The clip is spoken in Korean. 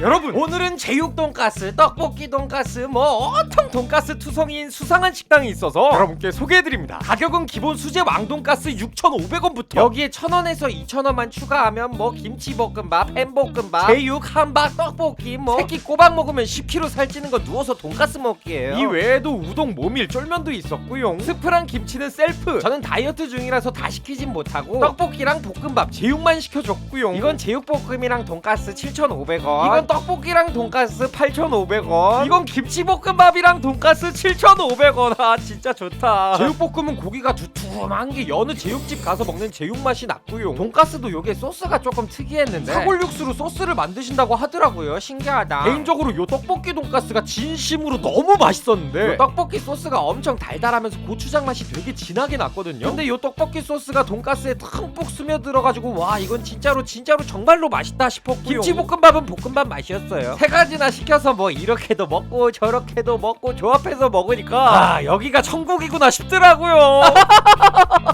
여러분! 오늘은 제육 돈가스, 떡볶이 돈가스 뭐 온통 돈가스 투성이인 수상한 식당이 있어서 여러분께 소개해드립니다. 가격은 기본 수제 왕돈가스 6,500원부터 여기에 1,000원에서 2,000원만 추가하면 뭐 김치볶음밥, 햄볶음밥, 제육, 함박, 떡볶이 뭐 새끼 꼬박 먹으면 10kg 살찌는 거 누워서 돈가스 먹기예요. 이 외에도 우동, 모밀, 쫄면도 있었고요. 스프랑 김치는 셀프. 저는 다이어트 중이라서 다 시키진 못하고 떡볶이랑 볶음밥, 제육만 시켜줬고요. 이건 제육볶음이랑 돈가스 7,500원 이건 떡볶이랑 돈가스 8,500원. 이건 김치볶음밥이랑 돈가스 7,500원. 아 진짜 좋다. 제육볶음은 고기가 두툼한 게 여느 제육집 가서 먹는 제육 맛이 났고요. 돈가스도 요게 소스가 조금 특이했는데. 사골 육수로 소스를 만드신다고 하더라고요. 신기하다. 개인적으로 요 떡볶이 돈가스가 진심으로 너무 맛있었는데. 요 떡볶이 소스가 엄청 달달하면서 고추장 맛이 되게 진하게 났거든요. 근데 요 떡볶이 소스가 돈가스에 듬뿍 스며들어가지고 와 이건 진짜로 진짜로 정말로 맛있다 싶었고요. 김치볶음밥은 볶음밥 맛이었어요. 세 가지나 시켜서 뭐 이렇게도 먹고 저렇게도 먹고 조합해서 먹으니까 아 여기가 천국이구나 싶더라고요